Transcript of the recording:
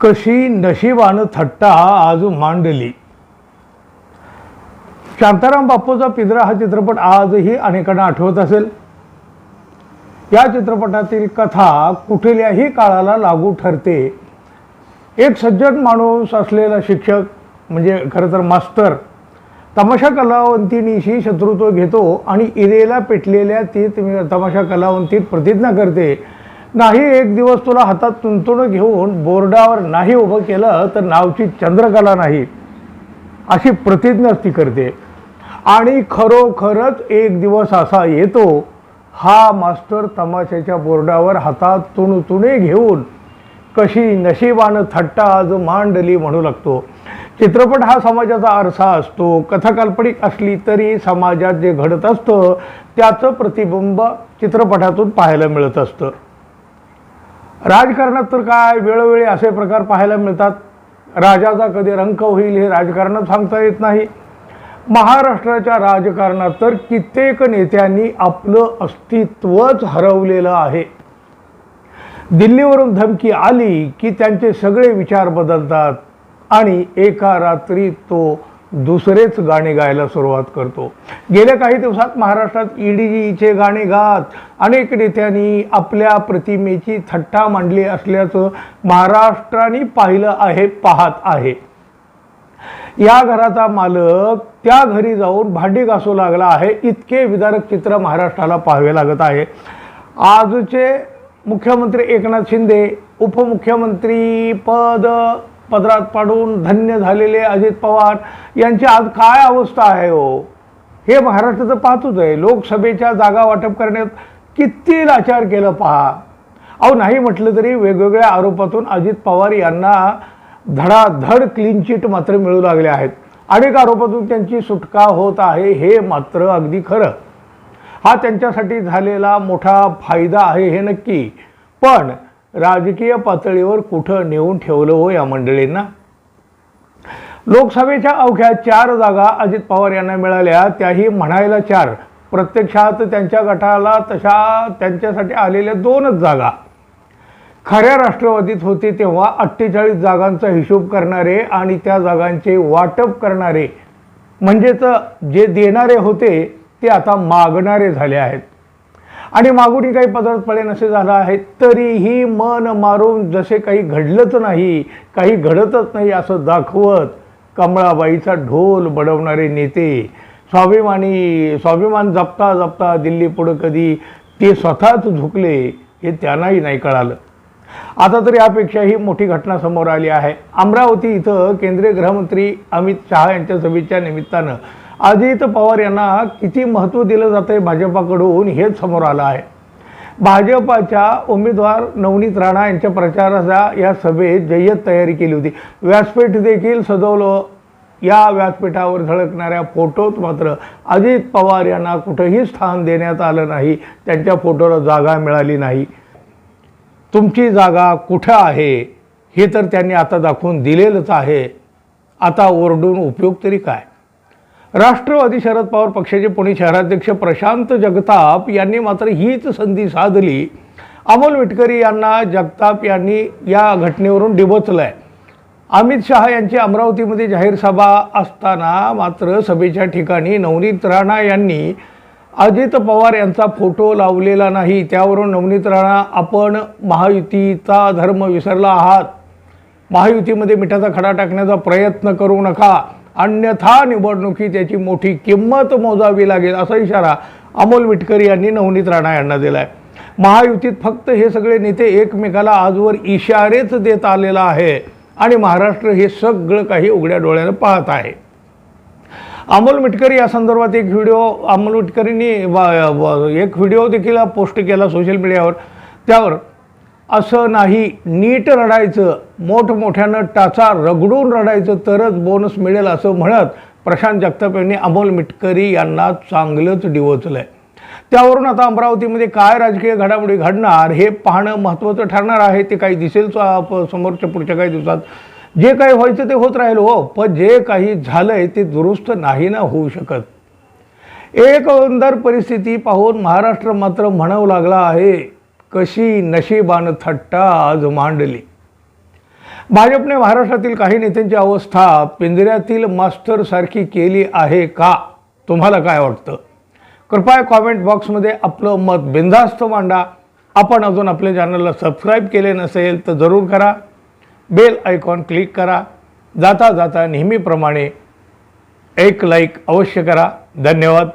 कशी नशिबानं थट्टा आज मांडली. शांताराम बापूचा पिंजरा हा चित्रपट आजही अनेकांना आठवत असेल. या चित्रपटातील कथा कुठल्याही काळाला लागू ठरते. एक सज्जन माणूस असलेला शिक्षक म्हणजे खरं तर मास्तर तमाशा कलावंतिनीशी शत्रुत्व घेतो आणि इरेला पेटलेल्या ती तमाशा कलावंतीत प्रतिज्ञा करते. नाही एक दिवस तुला हातात तुंतुणं घेऊन बोर्डावर नाही उभं केलं तर नावची चंद्रकला नाही. अशी प्रतिज्ञाच ती करते. आणि खरोखरच एक दिवस असा येतो हा मास्टर तमाशाच्या बोर्डावर हातात तुणतुणे घेऊन कशी नशिबानं थट्टा आज मांडली म्हणू लागतो. चित्रपट हा समाजाचा आरसा असतो कथा काल्पनिक असली तरी समाजात जे घडत असतं त्याचं प्रतिबिंब चित्रपटातून पाहायला मिळत असतं. राजकारणात तर काय वेळोवेळी असे प्रकार पाहायला मिळतात. राजाचा कधी रंक होईल हे राजकारणात सांगता येत नाही. महाराष्ट्राच्या राजकारणात तर कित्येक नेत्यांनी आपलं अस्तित्वच हरवलेलं आहे. दिल्लीवरून धमकी आली की त्यांचे सगळे विचार बदलतात आणि एका रात्री तो दुसरेच गाणे गायला सुरुवात करतो. गेल्या काही दिवसात महाराष्ट्रात ईडीजीचे गाणे गात अनेक नेत्यांनी आपल्या प्रतिमेची थट्टा मांडली असल्याचं महाराष्ट्राने पाहिलं आहे पाहत आहे. या घराचा मालक त्या घरी जाऊन भांडी घासू लागला आहे. इतके विदारक चित्र महाराष्ट्राला पाहावे लागत आहे. आजचे मुख्यमंत्री एकनाथ शिंदे उपमुख्यमंत्री पद पदरात पाडून धन्य झालेले अजित पवार यांची आज काय अवस्था आहे हो? हे महाराष्ट्राचं पाहतोच आहे. लोकसभेच्या जागा वाटप करण्यात किती लाचार केलं पहा. अहो नाही म्हटलं तरी वेगवेगळ्या आरोपातून अजित पवार यांना धडाधड क्लीन चिट मात्र मिळू लागले आहेत. अनेक आरोपातून त्यांची सुटका होत आहे हे मात्र अगदी खरं. हा त्यांच्यासाठी झालेला मोठा फायदा आहे हे नक्की. पण राजकीय पातळीवर कुठं नेऊन ठेवलं हो या मंडळींना? लोकसभेच्या अवघ्या चार जागा अजित पवार यांना मिळाल्या. त्याही म्हणायला चार. प्रत्यक्षात त्यांच्या गटाला तशा त्यांच्यासाठी आलेल्या दोनच जागा. खऱ्या राष्ट्रवादीत होते तेव्हा अठ्ठेचाळीस जागांचा हिशोब करणारे आणि त्या जागांचे वाटप करणारे म्हणजेच जे देणारे होते ते आता मागणारे झाले आहेत. आणि मागूनही काही पदार्थ पडे नसे झालं आहे तरीही मन मारून जसे काही घडलंच नाही काही घडतच नाही असं दाखवत कमळाबाईचा ढोल बडवणारे नेते. स्वाभिमानी स्वाभिमान जपता जपता दिल्ली पुढं कधी ते स्वतःच झुकले हे त्यांनाही नाही कळालं. आता तर यापेक्षाही मोठी घटना समोर आली आहे. अमरावती इथं केंद्रीय गृहमंत्री अमित शहा यांच्या सभेच्या निमित्तानं अजित पवार यांना किती महत्त्व दिलं जातं आहे भाजपाकडून हेच समोर आलं आहे. भाजपाच्या उमेदवार नवनीत राणा यांच्या प्रचाराच्या या सभेत जय्यत तयारी केली होती. व्यासपीठ देखील सजवलं. या व्यासपीठावर झळकणाऱ्या फोटोत मात्र अजित पवार यांना कुठंही स्थान देण्यात आलं नाही. त्यांच्या फोटोला जागा मिळाली नाही. तुमची जागा कुठं आहे? हे तर त्यांनी आता दाखवून दिलेलंच आहे. आता ओरडून उपयोग तरी काय? राष्ट्रवादी शरद पवार पक्षाचे पुणे शहराध्यक्ष प्रशांत जगताप यांनी मात्र हीच संधी साधली. अमोल विटकरी यांना जगताप यांनी या घटनेवरून डिबोचलं आहे अमित शहा यांची अमरावतीमध्ये जाहीर सभा असताना मात्र सभेच्या ठिकाणी नवनीत राणा यांनी अजित पवार यांचा फोटो लावलेला नाही. त्यावरून नवनीत राणा आपण महायुतीचा धर्म विसरला आहात. महायुतीमध्ये मिठाचा खडा टाकण्याचा प्रयत्न करू नका. अन्यथा निवडणुकीत याची मोठी किंमत मोजावी लागेल असा इशारा अमोल विटकरी यांनी नवनीत राणा यांना दिला आहे महायुतीत फक्त हे सगळे नेते एकमेकाला आजवर इशारेच देत आलेला आहे आणि महाराष्ट्र हे सगळं काही उघड्या डोळ्यानं पाहत आहे. अमोल मिटकरी या संदर्भात एक व्हिडिओ अमोल मिटकरींनी एक व्हिडिओ देखील पोस्ट केला सोशल मीडियावर. त्यावर असं नाही नीट रडायचं मोठमोठ्यानं टाचा रगडून रडायचं तरच बोनस मिळेल असं म्हणत प्रशांत जगताप यांनी अमोल मिटकरी यांना चांगलंच डिवचलं आहे त्यावरून आता अमरावतीमध्ये काय राजकीय घडामोडी घडणार हे पाहणं महत्त्वाचं ठरणार आहे ते काही दिसेल समोरच्या पुढच्या काही दिवसात. जे काही व्हायचं ते होत राहील हो पण जे काही झालंय ते दुरुस्त नाही ना होऊ शकत. एकंदर परिस्थिती पाहून महाराष्ट्र मात्र म्हणावं लागला आहे कशी नशिबानं थट्टा आज मांडली? भाजपने महाराष्ट्रातील काही नेत्यांची अवस्था पिंजऱ्यातील मास्टरसारखी केली आहे का? तुम्हाला काय वाटतं? कृपया कॉमेंट बॉक्समध्ये आपलं मत बिनधास्त मांडा. आपण अजून आपल्या चॅनलला सबस्क्राईब केले नसेल तर जरूर करा. बेल आयकॉन क्लिक करा. जाता जाता नेहमीप्रमाणे एक लाईक अवश्य करा. धन्यवाद.